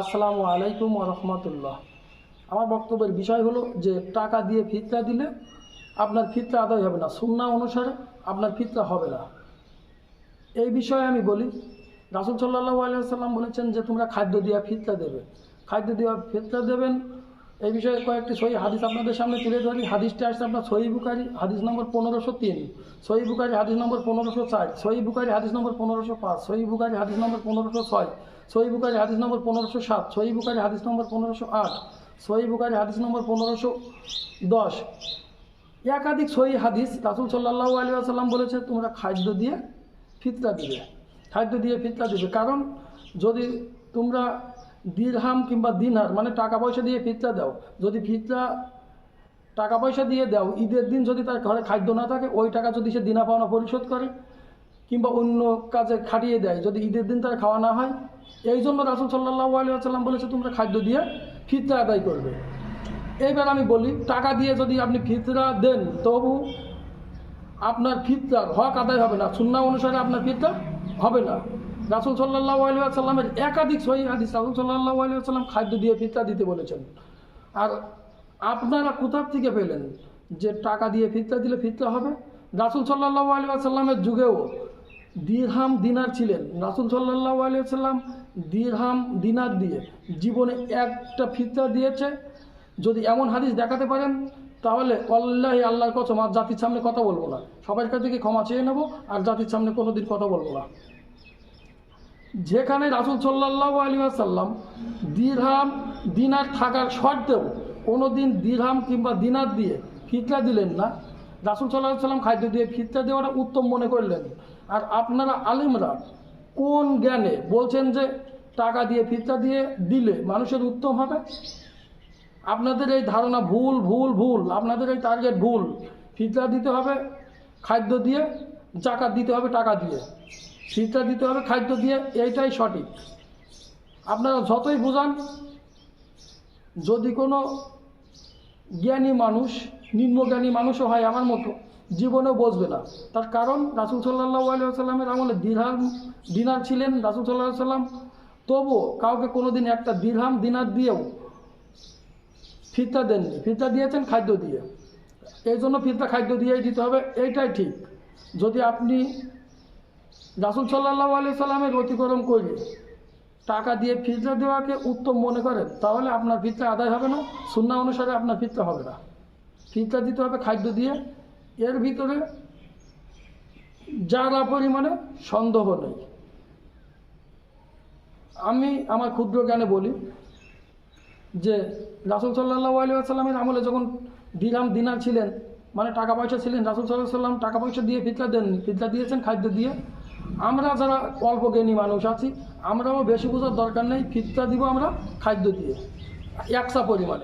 আসসালামু আলাইকুম রহমতুল্লাহ। আমার বক্তব্যের বিষয় হলো যে, টাকা দিয়ে ফিতরা দিলে আপনার ফিতরা আদায় হবে না। সুন্না অনুসারে আপনার ফিতরা হবে না। এই বিষয়ে আমি বলি, রাসুল সাল্লাহ আলিয়াল্লাম বলেছেন যে, তোমরা খাদ্য দিয়া ফিতরা দেবে। খাদ্য দিয়া ফিতরা দেবেন এই বিষয়ে কয়েকটি সহি হাদিস আপনাদের সামনে তুলে ধরি। হাদিসটা আসছে আপনার সহি বুকারি হাদিস নম্বর পনেরোশো তিন, সহি বুকারি হাদিস নম্বর পনেরোশো চার, সহি বুকারি হাদিস নম্বর পনেরোশো পাঁচ, সহি বুকারি হাদিস নম্বর পনেরোশো ছয়, সহি বুকারি হাদিস নম্বর পনেরোশো সাত, সহি বুকারি হাদিস নম্বর পনেরোশো আট, সহি বুকারি হাদিস নম্বর পনেরোশো দশ। একাধিক সহি হাদিস রাসুল সাল্লাহ আলী আসাল্লাম বলেছে, তোমরা খাদ্য দিয়ে ফিতরা দিবে। খাদ্য দিয়ে ফিতরা দিবে। কারণ যদি তোমরা দিরহাম কিংবা দিনহার মানে টাকা পয়সা দিয়ে ফিতরা দাও। যদি ফিতরা টাকা পয়সা দিয়ে দাও, ঈদের দিন যদি তার ঘরে খাদ্য না থাকে, ওই টাকা যদি সে দিনা পাওনা পরিশোধ করে কিংবা অন্য কাজে খাটিয়ে দেয়, যদি ঈদের দিন তার খাওয়া না হয়, এই জন্য রাসুল সাল্লাহ আলী আসাল্লাম বলেছে, তোমরা খাদ্য দিয়ে ফিতরা আদায় করবে। এইবার আমি বলি, টাকা দিয়ে যদি আপনি ফিতরা দেন, তবু আপনার ফিতরার হক আদায় হবে না। সুন্না অনুসারে আপনার ফিতরা হবে না। রাসুল সাল্লাহ আলী আসাল্লামের একাধিক সহি হাদিস রাসুল সাল্লাহ আলী আসাল্লাম খাদ্য দিয়ে ফিতরা দিতে বলেছেন। আর আপনারা কোথার থেকে পেলেন যে টাকা দিয়ে ফিতরা দিলে ফিতরা হবে? রাসুল সাল্লাহ আলী যুগেও দিরহাম দিনার ছিলেন। রাসুল সাল্লাহ আলী আসাল্লাম দিরহাম দিনার দিয়ে জীবনে একটা ফিতরা দিয়েছে। যদি এমন হাদিস দেখাতে পারেন, তাহলে অল্লাহি আল্লাহর কসম, আর জাতির সামনে কথা বলব না। সবার কাছ থেকে ক্ষমা চেয়ে নেব, আর জাতির সামনে কোনো দিন কথা বলব না। যেখানে রাসুল সাল্লাহ আলী আসাল্লাম দিরহাম দিনার থাকার শর্তেও কোনো দিন দিরহাম কিংবা দিনার দিয়ে ফিতরা দিলেন না, রাসুল সাল্লাহ সাল্লাম খাদ্য দিয়ে ফিতরা দেওয়াটা উত্তম মনে করলেন। আর আপনারা আলিমরা কোন জ্ঞানে বলছেন যে টাকা দিয়ে ফিতরা দিয়ে দিলে মানুষের উত্তম হবে? আপনাদের এই ধারণা ভুল ভুল ভুল। আপনাদের এই টার্গেট ভুল। ফিতরা দিতে হবে, খাদ্য দিয়ে, জাকাত দিতে হবে, টাকা দিয়ে। ফিতরা দিতে হবে খাদ্য দিয়ে, এইটাই সঠিক। আপনারা যতই বোঝান, যদি কোনো জ্ঞানী মানুষ নিম্নজ্ঞানী মানুষও হয় আমার মতো, জীবনেও বসবে না। তার কারণ, রাসুল সাল্লাহ আলী আসাল্লামের আমলে দিরহাম, দিনার ছিলেন রাসুল সাল্লাহ সাল্লাম তবুও কাউকে কোনো দিন একটা দিরহাম, দিনার দিয়েও ফিতরা দেননি। ফিতরা দিয়েছেন খাদ্য দিয়ে। এই জন্য ফিতরা খাদ্য দিয়েই দিতে হবে, এইটাই ঠিক। যদি আপনি রাসুল সাল্লাহ আলি সাল্লামের অতিক্রম করে টাকা দিয়ে ফিতরা দেওয়াকে উত্তম মনে করেন তাহলে আপনার ফিতরা আদায় হবে না শূন্য অনুসারে আপনার ফিতরা হবে না। ফিতরা দিতে হবে খাদ্য দিয়ে, এর ভিতরে যারা পরিমাণে সন্দেহ নেই। আমি আমার ক্ষুদ্র জ্ঞানে বলি যে রাসুল সাল্লাহ আলী আসাল্লামের আমলে যখন দিরাম দিনার ছিলেন মানে টাকা পয়সা ছিলেন, রাসুল সাল্লাহ সাল্লাম টাকা পয়সা দিয়ে ফিতরা দেননি, ফিতরা দিয়েছেন খাদ্য দিয়ে আমরা যারা অল্প জ্ঞানী মানুষ আছি, আমরাও বেশি বোঝার দরকার নেই ফিতটা দিব আমরা খাদ্য দিয়ে একসা পরিমাণে।